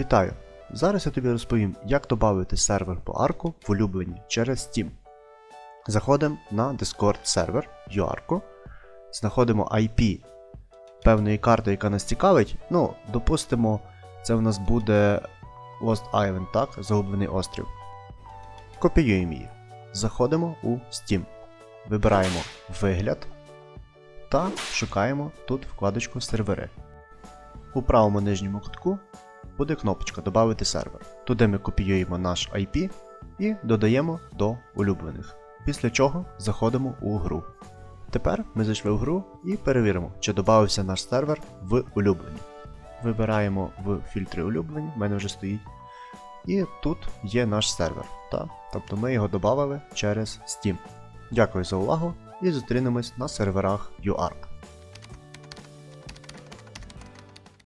Вітаю! Зараз я тобі розповім, як додати сервер по арку в улюблені через Steam. Заходимо на Discord сервер UARC, знаходимо IP певної карти, яка нас цікавить. Ну, допустимо, це в нас буде Lost Island, так, загублений острів. Копіюємо її. Заходимо у Steam. Вибираємо вигляд та шукаємо тут вкладочку сервери. У правому нижньому кутку буде кнопочка Добавити сервер. Туди ми копіюємо наш IP і додаємо до улюблених. Після чого заходимо у гру. Тепер ми зайшли в гру і перевіримо, чи додався наш сервер в улюблені. Вибираємо в фільтри улюблені, в мене вже стоїть. І тут є наш сервер. Та? Тобто ми його додали через Steam. Дякую за увагу і зустрінемось на серверах UARC.